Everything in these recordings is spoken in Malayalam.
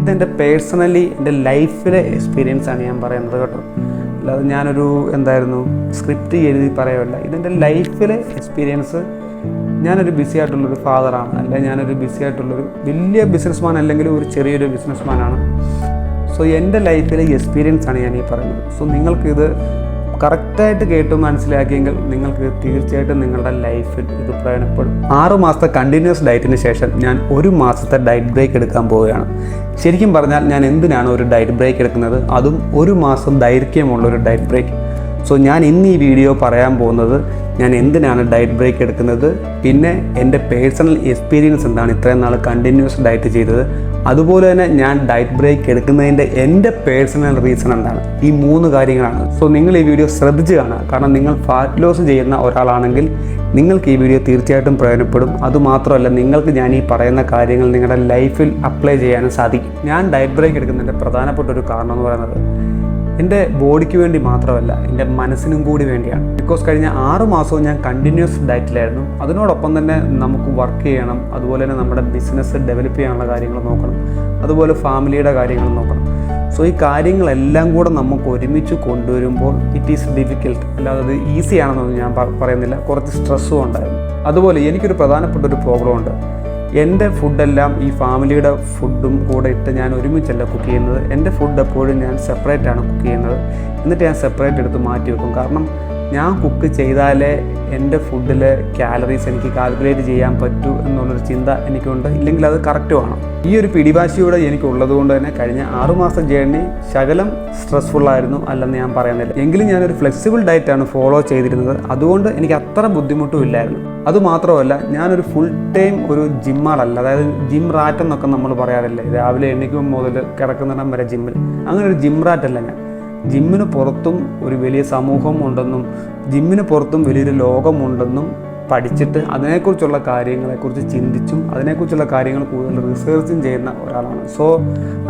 ഇതെന്റെ പേഴ്സണലി എന്റെ ലൈഫിലെ എക്സ്പീരിയൻസ് ആണ് ഞാൻ പറയുന്നത് കേട്ടോ. അല്ലാതെ ഞാനൊരു എന്തായിരുന്നു സ്ക്രിപ്റ്റ് എഴുതി പറയുമല്ല ഇതെന്റെ ലൈഫിലെ എക്സ്പീരിയൻസ് ഞാനൊരു ബിസി ആയിട്ടുള്ളൊരു ഫാദറാണ് അല്ലെ ഞാനൊരു ബിസി ആയിട്ടുള്ളൊരു വലിയ ബിസിനസ്മാൻ അല്ലെങ്കിൽ ഒരു ചെറിയൊരു ബിസിനസ്മാനാണ് സോ എന്റെ ലൈഫിലെ എക്സ്പീരിയൻസ് ആണ് ഞാൻ ഈ പറയുന്നത്. സോ നിങ്ങൾക്കിത് കറക്റ്റായിട്ട് കേട്ട് മനസ്സിലാക്കിയെങ്കിൽ നിങ്ങൾക്ക് തീർച്ചയായിട്ടും നിങ്ങളുടെ ലൈഫിൽ ഇത് പ്രയോജനപ്പെടും. ആറ് മാസത്തെ കണ്ടിന്യൂസ് ഡയറ്റിന് ശേഷം ഞാൻ ഒരു മാസത്തെ ഡയറ്റ് ബ്രേക്ക് എടുക്കാൻ പോവുകയാണ്. ശരിക്കും പറഞ്ഞാൽ ഞാൻ എന്തിനാണ് ഒരു ഡയറ്റ് ബ്രേക്ക് എടുക്കുന്നത്? അതും ഒരു മാസം ദൈർഘ്യമുള്ള ഒരു ഡയറ്റ് ബ്രേക്ക് സോ ഞാൻ ഇന്ന് ഈ വീഡിയോ പറയാൻ പോകുന്നത് ഞാൻ എന്തിനാണ് ഡയറ്റ് ബ്രേക്ക് എടുക്കുന്നത്? പിന്നെ എന്റെ പേഴ്സണൽ എക്സ്പീരിയൻസ് എന്താണ്? ഇത്രയും നാൾ കണ്ടിന്യൂസ് ഡയറ്റ് ചെയ്തത്. അതുപോലെ തന്നെ ഞാൻ ഡയറ്റ് ബ്രേക്ക് എടുക്കുന്നതിന്റെ എന്റെ പേഴ്സണൽ റീസൺ എന്താണ്? ഈ മൂന്ന് കാര്യങ്ങളാണ്. സോ നിങ്ങൾ ഈ വീഡിയോ ശ്രദ്ധിച്ച് കാണുക. കാരണം നിങ്ങൾ ഫാറ്റ് ലോസ് ചെയ്യുന്ന ഒരാളാണെങ്കിൽ നിങ്ങൾക്ക് ഈ വീഡിയോ തീർച്ചയായിട്ടും പ്രയോജനപ്പെടും. അതുമാത്രമല്ല നിങ്ങൾക്ക് ഞാൻ ഈ പറയുന്ന കാര്യങ്ങൾ നിങ്ങളുടെ ലൈഫിൽ അപ്ലൈ ചെയ്യാനും സാധിക്കും. ഞാൻ ഡയറ്റ് ബ്രേക്ക് എടുക്കുന്നതിന്റെ പ്രധാനപ്പെട്ട ഒരു കാരണം എന്ന് പറയുന്നത് എന്റെ ബോഡിക്ക് വേണ്ടി മാത്രമല്ല എന്റെ മനസ്സിനും കൂടി വേണ്ടിയാണ്. ബിക്കോസ് കഴിഞ്ഞ ആറ് മാസവും ഞാൻ കണ്ടിന്യൂസ് ഡയറ്റിലായിരുന്നു അതിനോടൊപ്പം തന്നെ നമുക്ക് വർക്ക് ചെയ്യണം അതുപോലെ തന്നെ നമ്മുടെ ബിസിനസ് ഡെവലപ്പ് ചെയ്യാനുള്ള കാര്യങ്ങൾ നോക്കണം അതുപോലെ ഫാമിലിയുടെ കാര്യങ്ങൾ നോക്കണം. സോ ഈ കാര്യങ്ങളെല്ലാം കൂടെ നമുക്ക് ഒരുമിച്ച് കൊണ്ടുവരുമ്പോൾ ഇറ്റ് ഈസ് ഡിഫിക്കൽട്ട് അല്ലാതെ അത് ഈസി ആണെന്നൊന്നും ഞാൻ പറയുന്നില്ല. കുറച്ച് സ്ട്രെസ്സും ഉണ്ടായിരുന്നു. അതുപോലെ എനിക്കൊരു പ്രധാനപ്പെട്ട ഒരു പ്രോബ്ലം ഉണ്ട്. എന്റെ ഫുഡെല്ലാം ഈ ഫാമിലിയുടെ ഫുഡും കൂടെ ഇട്ട് ഞാൻ ഒരുമിച്ചല്ല കുക്ക് ചെയ്യുന്നത്. എന്റെ ഫുഡ് എപ്പോഴും ഞാൻ സെപ്പറേറ്റ് ആണ് കുക്ക് ചെയ്യുന്നത്. എന്നിട്ട് ഞാൻ സെപ്പറേറ്റ് എടുത്ത് മാറ്റി വെക്കും. കാരണം ഞാൻ കുക്ക് ചെയ്താലേ എന്റെ ഫുഡിലെ കാലറീസ് എനിക്ക് കാൽക്കുലേറ്റ് ചെയ്യാൻ പറ്റൂ എന്നുള്ളൊരു ചിന്ത എനിക്കുണ്ട്. ഇല്ലെങ്കിൽ അത് കറക്റ്റ് വേണം. ഈ ഒരു പിടിവാശിയോടെ എനിക്കുള്ളത് കൊണ്ട് തന്നെ കഴിഞ്ഞ ആറുമാസം ജേർണി ശകലം സ്ട്രെസ്ഫുൾ ആയിരുന്നു അല്ലെന്ന് ഞാൻ പറയുന്നില്ല. എങ്കിലും ഞാനൊരു ഫ്ലെക്സിബിൾ ഡയറ്റാണ് ഫോളോ ചെയ്തിരുന്നത്. അതുകൊണ്ട് എനിക്ക് അത്ര ബുദ്ധിമുട്ടും ഇല്ലായിരുന്നു. അതുമാത്രമല്ല ഞാനൊരു ഫുൾ ടൈം ഒരു ജിമ്മാളല്ല അതായത് ജിം റാറ്റ് എന്നൊക്കെ നമ്മൾ പറയാറില്ലേ? രാവിലെ എണ്ണിക്കും മുതൽ കിടക്കുന്നിടം വരെ ജിമ്മിൽ അങ്ങനെ ഒരു ജിം റാറ്റ് അല്ല ഞാൻ. ജിമ്മിന് പുറത്തും ഒരു വലിയ സമൂഹം ഉണ്ടെന്നും ജിമ്മിന് പുറത്തും വലിയൊരു ലോകമുണ്ടെന്നും പഠിച്ചിട്ട് അതിനെക്കുറിച്ചുള്ള കാര്യങ്ങളെക്കുറിച്ച് ചിന്തിച്ചും അതിനെക്കുറിച്ചുള്ള കാര്യങ്ങൾ കൂടുതൽ റിസർച്ചും ചെയ്യുന്ന ഒരാളാണ്. So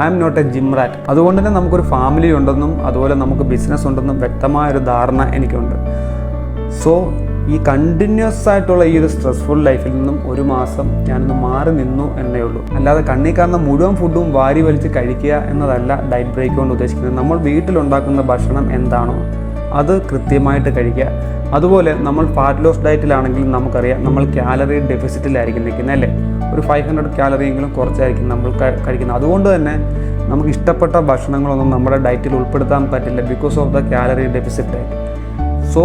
I'm not a gym rat അതുകൊണ്ട് തന്നെ നമുക്കൊരു ഫാമിലി ഉണ്ടെന്നും അതുപോലെ നമുക്ക് ബിസിനസ് ഉണ്ടെന്നും വ്യക്തമായൊരു ധാരണ എനിക്കുണ്ട്. സോ ഈ കണ്ടിന്യൂസ് ആയിട്ടുള്ള ഈ ഒരു സ്ട്രെസ്ഫുൾ ലൈഫിൽ നിന്നും ഒരു മാസം ഞാനൊന്ന് മാറി നിന്നു എന്നേ ഉള്ളൂ. അല്ലാതെ കണ്ണി കാണുന്ന മുഴുവൻ ഫുഡും വാരി വലിച്ച് കഴിക്കുക എന്നതല്ല ഡയറ്റ് ബ്രേക്ക് കൊണ്ട് ഉദ്ദേശിക്കുന്നത്. നമ്മൾ വീട്ടിലുണ്ടാക്കുന്ന ഭക്ഷണം എന്താണോ അത് കൃത്യമായിട്ട് കഴിക്കുക. അതുപോലെ നമ്മൾ ഫാറ്റ് ലോസ് ഡയറ്റിലാണെങ്കിൽ നമുക്കറിയാം നമ്മൾ കാലറി ഡെഫിസിറ്റിലായിരിക്കും നിൽക്കുന്നത് അല്ലേ? ഒരു ഫൈവ് ഹൺഡ്രഡ് കാലറിയെങ്കിലും കുറച്ചായിരിക്കും നമ്മൾ കഴിക്കുന്നത്. അതുകൊണ്ട് തന്നെ നമുക്ക് ഇഷ്ടപ്പെട്ട ഭക്ഷണങ്ങളൊന്നും നമ്മുടെ ഡയറ്റിൽ ഉൾപ്പെടുത്താൻ പറ്റില്ല because of the calorie deficit so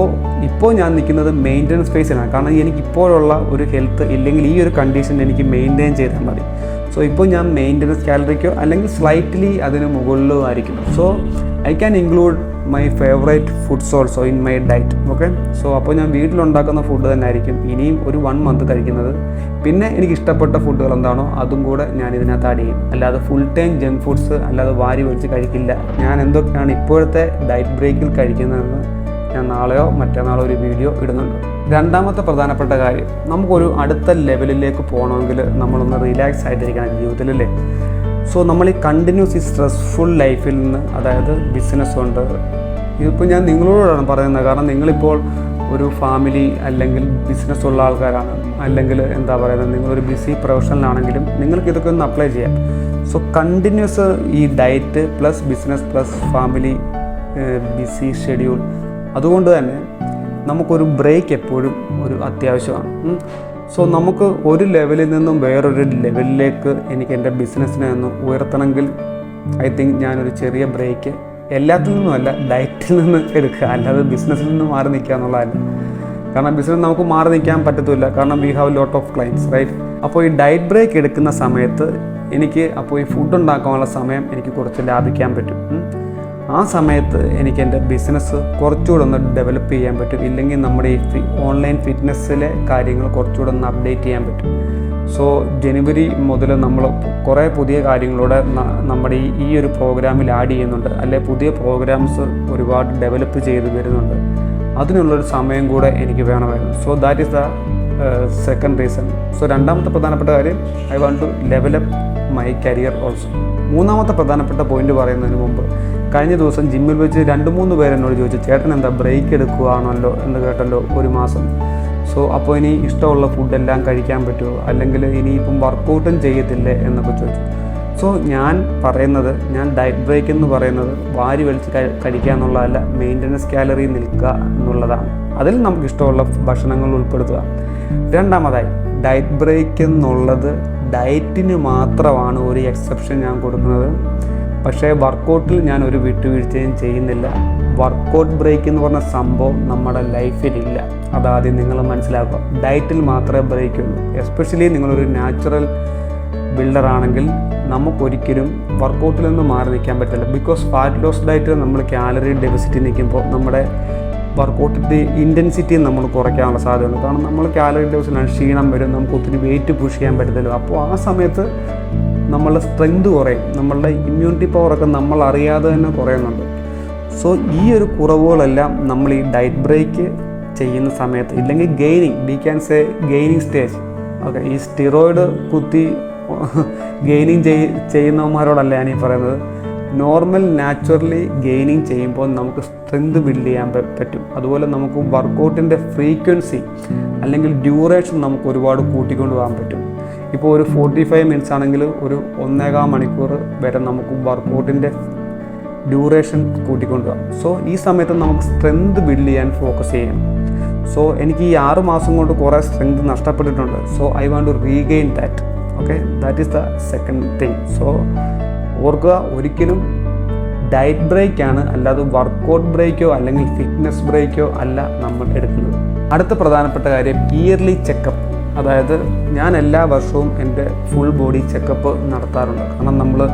ഇപ്പോൾ ഞാൻ നിൽക്കുന്നത് മെയിന്റനൻസ് ഫേസിലാണ് കാരണം എനിക്ക് ഇപ്പോഴുള്ള ഒരു ഹെൽത്ത് ഇല്ലെങ്കിൽ ഈ ഒരു കണ്ടീഷൻ എനിക്ക് മെയിന്റെയിൻ ചെയ്താൽ മതി. സോ ഇപ്പോൾ ഞാൻ മെയിന്റനൻസ് കാലറിക്കോ അല്ലെങ്കിൽ സ്ലൈറ്റ്ലി അതിന് മുകളിലോ ആയിരിക്കും. So I can include my favourite foods also in my diet okay so അപ്പോൾ ഞാൻ വീട്ടിലുണ്ടാക്കുന്ന ഫുഡ് തന്നെ ആയിരിക്കും ഇനിയും ഒരു വൺ മന്ത് കഴിക്കുന്നത്. പിന്നെ എനിക്ക് ഇഷ്ടപ്പെട്ട ഫുഡുകൾ എന്താണോ അതും കൂടെ ഞാൻ ഇതിനകത്ത് ആഡ് ചെയ്യും. അല്ലാതെ ഫുൾ ടൈം ജങ്ക് ഫുഡ്സ് അല്ലാതെ വാരി വലിച്ച് കഴിക്കില്ല. ഞാൻ എന്തൊക്കെയാണ് ഇപ്പോഴത്തെ ഡയറ്റ് ബ്രേക്കിൽ കഴിക്കുന്നതെന്ന് ഞാൻ നാളെയോ മറ്റന്നാളോ ഒരു വീഡിയോ ഇടുന്നുണ്ട്. രണ്ടാമത്തെ പ്രധാനപ്പെട്ട കാര്യം നമുക്കൊരു അടുത്ത ലെവലിലേക്ക് പോകണമെങ്കിൽ നമ്മളൊന്ന് റിലാക്സ് ആയിട്ടിരിക്കണം ജീവിതത്തിലല്ലേ? സോ നമ്മൾ ഈ കണ്ടിന്യൂസ് ഈ സ്ട്രെസ്ഫുൾ ലൈഫിൽ നിന്ന് അതായത് ബിസിനസ് ഉണ്ട് ഇതിപ്പോൾ ഞാൻ നിങ്ങളോടാണ് പറയുന്നത്. കാരണം നിങ്ങളിപ്പോൾ ഒരു ഫാമിലി അല്ലെങ്കിൽ ബിസിനസ് ഉള്ള ആൾക്കാരാണ്. അല്ലെങ്കിൽ എന്താ പറയുന്നത് നിങ്ങളൊരു ബിസി പ്രൊഫഷണലാണെങ്കിലും നിങ്ങൾക്ക് ഇതൊക്കെ ഒന്ന് അപ്ലൈ ചെയ്യാം. സോ കണ്ടിന്യൂസ് ഈ diet plus business plus family busy schedule അതുകൊണ്ട് തന്നെ നമുക്കൊരു ബ്രേക്ക് എപ്പോഴും ഒരു അത്യാവശ്യമാണ്. സോ നമുക്ക് ഒരു ലെവലിൽ നിന്നും വേറൊരു ലെവലിലേക്ക് എനിക്ക് എന്റെ ബിസിനസ്സിനെ ഒന്ന് ഉയർത്തണമെങ്കിൽ ഐ തിങ്ക് ഞാനൊരു ചെറിയ ബ്രേക്ക് എല്ലാത്തിൽ നിന്നുമല്ല ഡയറ്റിൽ നിന്ന് എടുക്കുക. അല്ലാതെ ബിസിനസ്സിൽ നിന്ന് മാറി നിൽക്കുക എന്നുള്ളതല്ല. കാരണം ബിസിനസ് നമുക്ക് മാറി നിൽക്കാൻ പറ്റത്തില്ല. കാരണം we have lot of clients right അപ്പോൾ ഈ ഡയറ്റ് ബ്രേക്ക് എടുക്കുന്ന സമയത്ത് എനിക്ക് അപ്പോൾ ഈ ഫുഡ് ഉണ്ടാക്കാനുള്ള സമയം എനിക്ക് കുറച്ച് ലാഭിക്കാൻ പറ്റും. ആ സമയത്ത് എനിക്ക് എന്റെ ബിസിനസ് കുറച്ചുകൂടെ ഒന്ന് ഡെവലപ്പ് ചെയ്യാൻ പറ്റും. ഇല്ലെങ്കിൽ നമ്മുടെ ഈ ഓൺലൈൻ ഫിറ്റ്നസ്സിലെ കാര്യങ്ങൾ കുറച്ചുകൂടെ ഒന്ന് അപ്ഡേറ്റ് ചെയ്യാൻ പറ്റും. സോ ജനുവരി മുതൽ നമ്മൾ കുറേ പുതിയ കാര്യങ്ങളൂടെ നമ്മുടെ ഈ ഈ ഒരു പ്രോഗ്രാമിൽ ആഡ് ചെയ്യുന്നുണ്ട്. അല്ലെ പുതിയ പ്രോഗ്രാംസ് ഒരുപാട് ഡെവലപ്പ് ചെയ്ത് വരുന്നുണ്ട് അതിനുള്ളൊരു സമയം കൂടെ എനിക്ക് വേണമായിരുന്നു. So that is the second reason so രണ്ടാമത്തെ പ്രധാനപ്പെട്ട കാര്യം I want to develop my career also മൂന്നാമത്തെ പ്രധാനപ്പെട്ട പോയിന്റ് പറയുന്നതിന് മുമ്പ് കഴിഞ്ഞ ദിവസം ജിമ്മിൽ വെച്ച് രണ്ട് മൂന്ന് പേരെന്നോട് ചോദിച്ചു ചേട്ടൻ എന്താ ബ്രേക്ക് എടുക്കുകയാണല്ലോ എന്ന് കേട്ടല്ലോ ഒരു മാസം. സോ അപ്പോൾ ഇനി ഇഷ്ടമുള്ള ഫുഡെല്ലാം കഴിക്കാൻ പറ്റുമോ? അല്ലെങ്കിൽ ഇനിയിപ്പം വർക്കൗട്ടും ചെയ്യത്തില്ലേ? എന്നൊക്കെ ചോദിച്ചു. സോ ഞാൻ പറയുന്നത് ഞാൻ ഡയറ്റ് ബ്രേക്ക് എന്ന് പറയുന്നത് വാരി വലിച്ച് കഴി- കഴിക്കുക എന്നുള്ളതല്ല മെയിന്റനൻസ് കാലറി നിൽക്കുക എന്നുള്ളതാണ്. അതിൽ നമുക്ക് ഇഷ്ടമുള്ള ഭക്ഷണങ്ങൾ ഉൾപ്പെടുത്തുക. രണ്ടാമതായി ഡയറ്റ് ബ്രേക്ക് എന്നുള്ളത് ഡയറ്റിന് മാത്രമാണ് ഒരു എക്സെപ്ഷൻ ഞാൻ കൊടുക്കുന്നത്. പക്ഷേ വർക്കൗട്ടിൽ ഞാൻ ഒരു വിട്ടുവീഴ്ചയും ചെയ്യുന്നില്ല. വർക്കൗട്ട് ബ്രേക്ക് എന്ന് പറഞ്ഞ സംഭവം നമ്മുടെ ലൈഫിലില്ല അതാദ്യം നിങ്ങൾ മനസ്സിലാക്കുക. ഡയറ്റിൽ മാത്രമേ ബ്രേക്ക് ഉള്ളൂ. എസ്പെഷ്യലി നിങ്ങളൊരു നാച്ചുറൽ ബിൽഡർ ആണെങ്കിൽ നമുക്കൊരിക്കലും വർക്കൗട്ടിൽ നിന്ന് മാറി നിൽക്കാൻ പറ്റില്ല. ബിക്കോസ് ഫാറ്റ് ലോസ് ഡയറ്റിൽ നമ്മൾ കാലറി ഡെഫിസിറ്റ് നിൽക്കുമ്പോൾ നമ്മുടെ വർക്കൗട്ടിന്റെ ഇന്റൻസിറ്റിയും നമ്മൾ കുറയ്ക്കാനുള്ള സാധ്യതയുണ്ട്. കാരണം നമ്മൾ കാലറി ലോസിലാണ് ക്ഷീണം വരും നമുക്ക് ഒത്തിരി വെയിറ്റ് പുഷ് ചെയ്യാൻ പറ്റത്തില്ല. അപ്പോൾ ആ സമയത്ത് നമ്മളുടെ സ്ട്രെങ്ത് കുറയും. നമ്മളുടെ ഇമ്മ്യൂണിറ്റി പവറൊക്കെ നമ്മൾ അറിയാതെ തന്നെ കുറയുന്നുണ്ട്. സോ ഈ ഒരു കുറവുകളെല്ലാം നമ്മൾ ഈ ഡയറ്റ് ബ്രേക്ക് ചെയ്യുന്ന സമയത്ത് ഇല്ലെങ്കിൽ gaining we can say gaining stage okay ഈ സ്റ്റിറോയിഡ് കുത്തി ഗെയിനിങ് ചെയ് ചെയ്യുന്നവന്മാരോടല്ല ഈ പറയുന്നത്. നോർമൽ നാച്ചുറലി ഗെയിനിങ് ചെയ്യുമ്പോൾ നമുക്ക് സ്ട്രെങ്ത് ബിൽഡ് ചെയ്യാൻ പറ്റും. അതുപോലെ നമുക്ക് വർക്കൗട്ടിന്റെ ഫ്രീക്വൻസി അല്ലെങ്കിൽ ഡ്യൂറേഷൻ നമുക്ക് ഒരുപാട് കൂട്ടിക്കൊണ്ട് പോകാൻ പറ്റും. ഇപ്പോൾ ഒരു ഫോർട്ടി ഫൈവ് മിനിറ്റ്സ് ആണെങ്കിൽ ഒരു ഒന്നേകാൽ മണിക്കൂർ വരെ നമുക്ക് വർക്കൗട്ടിന്റെ ഡ്യൂറേഷൻ കൂട്ടിക്കൊണ്ടുപോകാം സോ ഈ സമയത്ത് നമുക്ക് സ്ട്രെങ്ത് ബിൽഡ് ചെയ്യാൻ ഫോക്കസ് ചെയ്യണം. സോ എനിക്ക് ഈ ആറ് മാസം കൊണ്ട് കുറേ സ്ട്രെങ്ത് നഷ്ടപ്പെട്ടിട്ടുണ്ട്. So I want to regain that okay that is the second thing so ഓർക്കുക ഒരിക്കലും ഡയറ്റ് ബ്രേക്കാണ് അല്ലാതെ വർക്കൗട്ട് ബ്രേക്കോ അല്ലെങ്കിൽ ഫിറ്റ്നസ് ബ്രേക്കോ അല്ല നമ്മൾ എടുക്കുന്നത്. അടുത്ത പ്രധാനപ്പെട്ട കാര്യം ഇയർലി ചെക്കപ്പ് അതായത് ഞാൻ എല്ലാ വർഷവും എന്റെ ഫുൾ ബോഡി ചെക്കപ്പ് നടത്താറുണ്ട്. കാരണം നമ്മൾ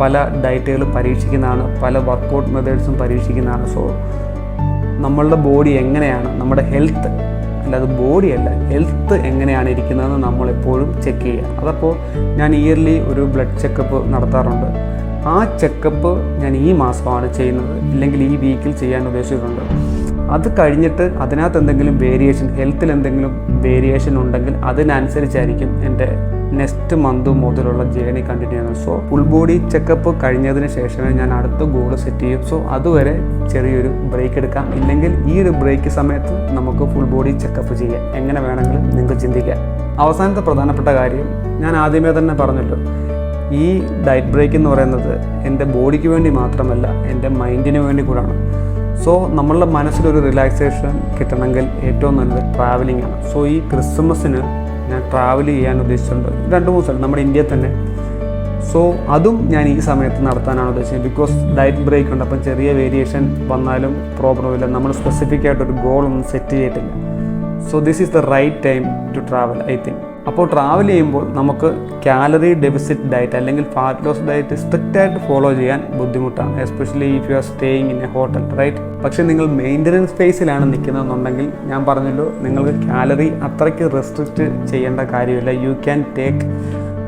പല ഡയറ്റുകളും പരീക്ഷിക്കുന്നതാണ് പല വർക്കൗട്ട് മെത്തേഡ്സും പരീക്ഷിക്കുന്നതാണ്. സോ നമ്മളുടെ ബോഡി എങ്ങനെയാണ് നമ്മുടെ ഹെൽത്ത് അല്ലാതെ ബോഡിയല്ല ഹെൽത്ത് എങ്ങനെയാണ് ഇരിക്കുന്നതെന്ന് നമ്മളെപ്പോഴും ചെക്ക് ചെയ്യുക. അതപ്പോൾ ഞാൻ ഇയർലി ഒരു ബ്ലഡ് ചെക്കപ്പ് നടത്താറുണ്ട്. ആ ചെക്കപ്പ് ഞാൻ ഈ മാസമാണ് ചെയ്യുന്നത് ഇല്ലെങ്കിൽ ഈ വീക്കിൽ ചെയ്യാൻ ഉദ്ദേശിച്ചിട്ടുണ്ട്. അത് കഴിഞ്ഞിട്ട് അതിനകത്ത് എന്തെങ്കിലും വേരിയേഷൻ ഹെൽത്തിൽ എന്തെങ്കിലും വേരിയേഷൻ ഉണ്ടെങ്കിൽ അതിനനുസരിച്ചായിരിക്കും എന്റെ നെക്സ്റ്റ് മന്ത് മുതലുള്ള ജേണി കണ്ടിന്യൂ ചെയ്യുന്നത് സോ ഫുൾ ബോഡി ചെക്കപ്പ് കഴിഞ്ഞതിന് ശേഷമേ ഞാൻ അടുത്ത ഗോൾ സെറ്റ് ചെയ്യും. സോ അതുവരെ ചെറിയൊരു ബ്രേക്ക് എടുക്കാം. ഇല്ലെങ്കിൽ ഈ ഒരു ബ്രേക്ക് സമയത്ത് നമുക്ക് ഫുൾ ബോഡി ചെക്കപ്പ് ചെയ്യാം. എങ്ങനെ വേണമെങ്കിലും നിങ്ങൾക്ക് ചിന്തിക്കാം. അവസാനത്തെ പ്രധാനപ്പെട്ട കാര്യം ഞാൻ ആദ്യമേ തന്നെ പറഞ്ഞല്ലോ. ഈ ഡയറ്റ് ബ്രേക്ക് എന്ന് പറയുന്നത് എന്റെ ബോഡിക്ക് വേണ്ടി മാത്രമല്ല എന്റെ മൈൻഡിന് വേണ്ടി കൂടാണ്. സോ നമ്മളുടെ മനസ്സിലൊരു റിലാക്സേഷൻ കിട്ടണമെങ്കിൽ ഏറ്റവും നല്ലത് ട്രാവലിംഗ് ആണ്. സോ ഈ ക്രിസ്മസിന് ഞാൻ ട്രാവൽ ചെയ്യാൻ ഉദ്ദേശിച്ചിട്ടുണ്ട്. രണ്ട് മൂന്ന് സ്ഥലം നമ്മുടെ ഇന്ത്യയിൽ തന്നെ. സോ അതും ഞാൻ ഈ സമയത്ത് നടത്താനാണ് ഉദ്ദേശിച്ചത്. ബിക്കോസ് ഡയറ്റ് ബ്രേക്ക് ഉണ്ട് അപ്പം ചെറിയ വേരിയേഷൻ വന്നാലും പ്രോബ്ലം ഇല്ല നമ്മൾ സ്പെസിഫിക് ആയിട്ടൊരു ഗോൾ ഒന്നും സെറ്റ് ചെയ്തിട്ടില്ല. So this is the right time to travel I think അപ്പോൾ ട്രാവൽ ചെയ്യുമ്പോൾ നമുക്ക് കാലറി ഡെഫിസിറ്റ് ഡയറ്റ് അല്ലെങ്കിൽ ഫാറ്റ് ലോസ് ഡയറ്റ് സ്ട്രിക്റ്റ് ആയിട്ട് ഫോളോ ചെയ്യാൻ ബുദ്ധിമുട്ടാണ് especially if you are staying in a hotel right പക്ഷേ നിങ്ങൾ മെയിന്റനൻസ് ഫേസിലാണ് നിൽക്കുന്നതെന്നുണ്ടെങ്കിൽ ഞാൻ പറഞ്ഞല്ലോ നിങ്ങൾക്ക് കാലറി അത്രയ്ക്ക് റെസ്ട്രിക്റ്റ് ചെയ്യേണ്ട കാര്യമില്ല. You can take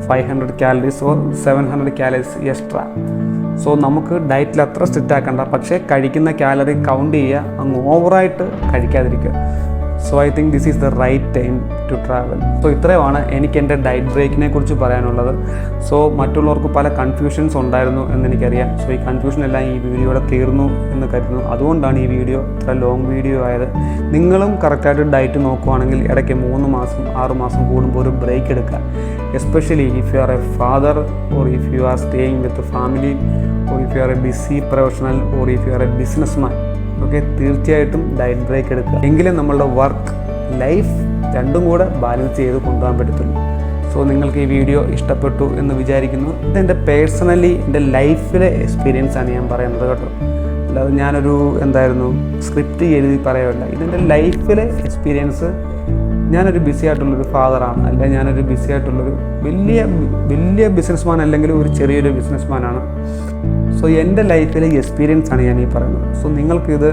five hundred calories or seven hundred calories extra so നമുക്ക് ഡയറ്റിൽ അത്ര സ്ട്രിക്റ്റ് ആക്കണ്ട. പക്ഷേ കഴിക്കുന്ന കാലറി കൗണ്ട് ചെയ്യുക അങ്ങ് ഓവറായിട്ട് കഴിക്കാതിരിക്കുക. So I think this is the right time to travel so ഇത്രയുമാണ് എനിക്ക് എന്റെ ഡയറ്റ് ബ്രേക്കിനെ കുറിച്ച് പറയാനുള്ളത്. സോ മറ്റുള്ളവർക്ക് പല കൺഫ്യൂഷൻസ് ഉണ്ടായിരുന്നു എന്ന് എനിക്കറിയാം സോ ഈ കൺഫ്യൂഷൻ എല്ലാം ഈ വീഡിയോയുടെ തീർന്നു എന്ന് കരുതുന്നു. അതുകൊണ്ടാണ് ഈ വീഡിയോ ഇത്ര ലോങ് വീഡിയോ ആയത്. നിങ്ങളും കറക്റ്റായിട്ട് ഡയറ്റ് നോക്കുവാണെങ്കിൽ ഇടയ്ക്ക് മൂന്ന് മാസം ആറ് മാസം കൂടുമ്പോൾ ഒരു ബ്രേക്ക് എടുക്കുക. Especially if you are a father or if you are staying with family or if you are a busy professional or if you are a businessman okay തീർച്ചയായിട്ടും ഡയറ്റ് ബ്രേക്ക് എടുക്കുക. എങ്കിലും നമ്മളുടെ വർക്ക് ലൈഫ് രണ്ടും കൂടെ ബാലൻസ് ചെയ്ത് കൊണ്ടുപോകാൻ പറ്റത്തുള്ളൂ. സോ നിങ്ങൾക്ക് ഈ വീഡിയോ ഇഷ്ടപ്പെട്ടു എന്ന് വിചാരിക്കുന്നു. ഇതെന്റെ പേഴ്സണലി എന്റെ ലൈഫിലെ എക്സ്പീരിയൻസ് ആണ് ഞാൻ പറയുന്നത് കേട്ടോ. അല്ലാതെ ഞാനൊരു എന്തായിരുന്നു സ്ക്രിപ്റ്റ് എഴുതി പറയുമല്ല ഇതെന്റെ ലൈഫിലെ എക്സ്പീരിയൻസ് ഞാനൊരു ബിസി ആയിട്ടുള്ളൊരു ഫാദറാണ് അല്ലെങ്കിൽ ഞാനൊരു ബിസി ആയിട്ടുള്ളൊരു വലിയ വലിയ ബിസിനസ്മാൻ അല്ലെങ്കിൽ ഒരു ചെറിയൊരു ബിസിനസ്മാനാണ് സോ എന്റെ ലൈഫിലെ എക്സ്പീരിയൻസ് ആണ് ഞാൻ ഈ പറയുന്നത്. സോ നിങ്ങൾക്കിത്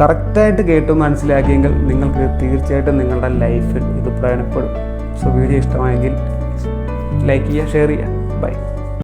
കറക്റ്റായിട്ട് കേട്ടു മനസ്സിലാക്കിയെങ്കിൽ നിങ്ങൾക്ക് തീർച്ചയായിട്ടും നിങ്ങളുടെ ലൈഫിൽ ഇത് പ്രയോജനപ്പെടും. സോ വീഡിയോ ഇഷ്ടമായെങ്കിൽ ലൈക്ക് ചെയ്യുക ഷെയർ ചെയ്യുക. ബൈ